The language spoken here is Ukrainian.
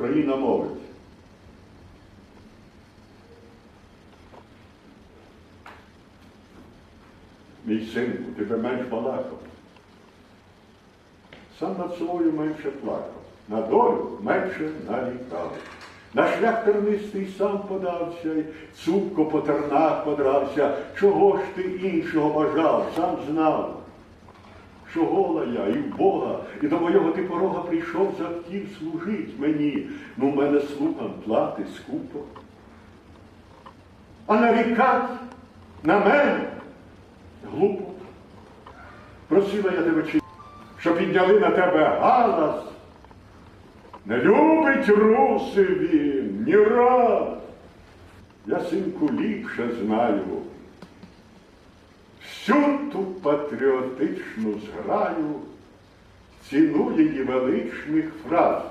Україна мовить. Мій синку, тебе менш балакав. Сам над собою менше плакав, на долю менше нарікав. На шлях тернистий сам подався, й цупко по тернах подрався. Чого ж ти іншого бажав, сам знав. Що гола я і в Бога, і до моєго ти порога прийшов, захотів служить мені. Ну, мене слугам плати скупо. А нарікать на мене глупо. Просила я тебе чи, що підняли на тебе галас. Не любить руси він ні раз. Я, синку, ліпше знаю. Всю ту патріотичну зграю ціну її величних фраз.